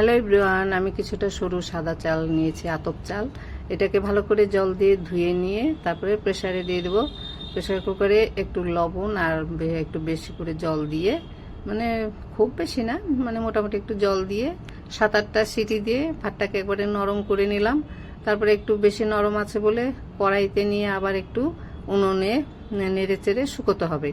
Hello everyone, আমি কিছুটা সরু সাদা চাল নিয়েছি, আতপ চাল। এটাকে ভালো করে জল দিয়ে ধুয়ে নিয়ে তারপরে প্রেসারে দিয়ে দেবো। প্রেসার কুকারে একটু লবণ আর একটু বেশি করে জল দিয়ে মানে খুব বেশি না মানে মোটামুটি একটু জল দিয়ে সাত আটটা সিটি দিয়ে ভাতটাকে একবারে নরম করে নিলাম। তারপরে একটু বেশি নরম আছে বলে কড়াইতে নিয়ে আবার একটু উনুনে নেড়ে চেড়ে শুকোতে হবে।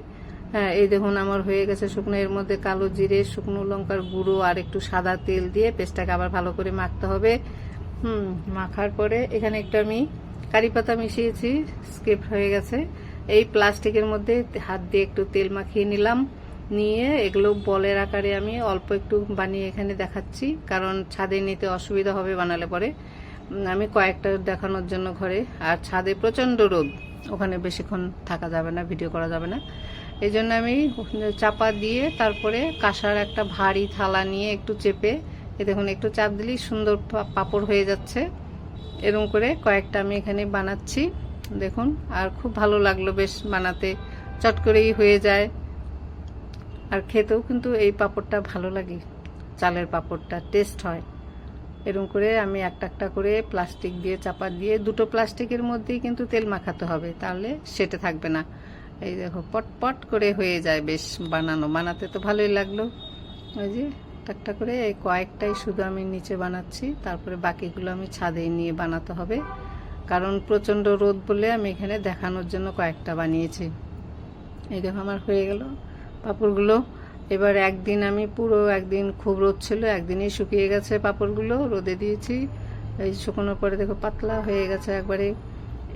হ্যাঁ এই দেখুন, আমার হয়ে গেছে শুকনো। এর মধ্যে কালো জিরে, শুকনো লঙ্কার গুঁড়ো আর একটু সাদা তেল দিয়ে পেস্টটাকে আবার ভালো করে মাখতে হবে। হুম, মাখার পরে এখানে একটু আমি কারি পাতা মিশিয়েছি, স্কিপ হয়ে গেছে। এই প্লাস্টিকের মধ্যে হাত দিয়ে একটু তেল মাখিয়ে নিলাম। নিয়ে এগুলো বলের আকারে আমি অল্প একটু বানিয়ে এখানে দেখাচ্ছি, কারণ ছাদে নিতে অসুবিধা হবে বানালে পরে। আমি কয়েকটা দেখানোর জন্য ঘরে। আর ছাদে প্রচণ্ড রোদ, ওখানে বেশিক্ষণ থাকা যাবে না, ভিডিও করা যাবে না। এই জন্য আমি চাপা দিয়ে তারপরে কাঁসার একটা ভারী থালা নিয়ে একটু চেপে, এ দেখুন, একটু চাপ দিলেই সুন্দর পাঁপড় হয়ে যাচ্ছে। এরকম করে কয়েকটা আমি এখানে বানাচ্ছি। দেখুন, আর খুব ভালো লাগল বেশ বানাতে। চট করেই হয়ে যায়। আর খেতেও কিন্তু এই পাঁপড়টা ভালো লাগে। চালের পাঁপড়টা টেস্ট হয়। এরকম করে আমি একটা একটা করে প্লাস্টিক দিয়ে চাপা দিয়ে, দুটো প্লাস্টিকের মধ্যেই কিন্তু তেল মাখাতে হবে, তাহলে সেটে থাকবে না। এই দেখো পট পট করে হয়ে যায় বেশ বানানো। বানাতে তো ভালোই লাগল। ওই যে একটা করে এই কয়েকটাই শুধু আমি নিচে বানাচ্ছি। তারপরে বাকিগুলো আমি ছাদে নিয়ে বানাতে হবে। কারণ প্রচণ্ড রোদ বলে আমি এখানে দেখানোর জন্য কয়েকটা বানিয়েছি। এই দেখো, আমার হয়ে গেল পাঁপড়গুলো। এবার একদিন আমি পুরো একদিন খুব রোদ ছিল, একদিনই শুকিয়ে গেছে পাঁপড়গুলো। রোদে দিয়েছি। এই শুকনোর পরে দেখো, পাতলা হয়ে গেছে একবারে।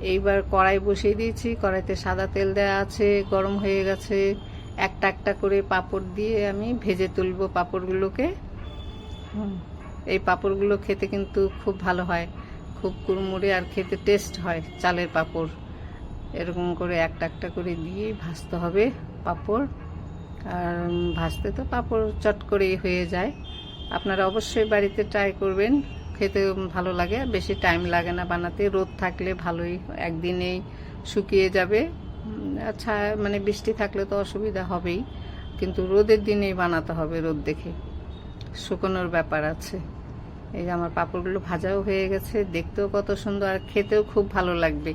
এইবার কড়াই বসিয়ে দিয়েছি। কড়াইতে সাদা তেল দেওয়া আছে, গরম হয়ে গেছে। একটা একটা করে পাপড় দিয়ে আমি ভেজে তুলবো পাপড়গুলোকে। এই পাপড়গুলো খেতে কিন্তু খুব ভালো হয়। খুব কুড়মুড়ে আর খেতে টেস্ট হয় চালের পাপড়। এরকম করে একটা একটা করে দিয়ে ভাজতে হবে পাপড়। আর ভাজতে তো পাঁপড় চট করেই হয়ে যায়। আপনারা অবশ্যই বাড়িতে ট্রাই করবেন। খেতে ভালো লাগে, বেশি টাইম লাগে না বানাতে। রোদ থাকলে ভালোই, একদিনেই শুকিয়ে যাবে। আচ্ছা মানে বৃষ্টি থাকলে তো অসুবিধা হবেই, কিন্তু রোদের দিনেই বানাতে হবে রোদ দেখে। শুকোনোর ব্যাপার আছে। এই যে আমার পাঁপড়গুলো ভাজাও হয়ে গেছে, দেখতেও কত সুন্দর আর খেতেও খুব ভালো লাগবে।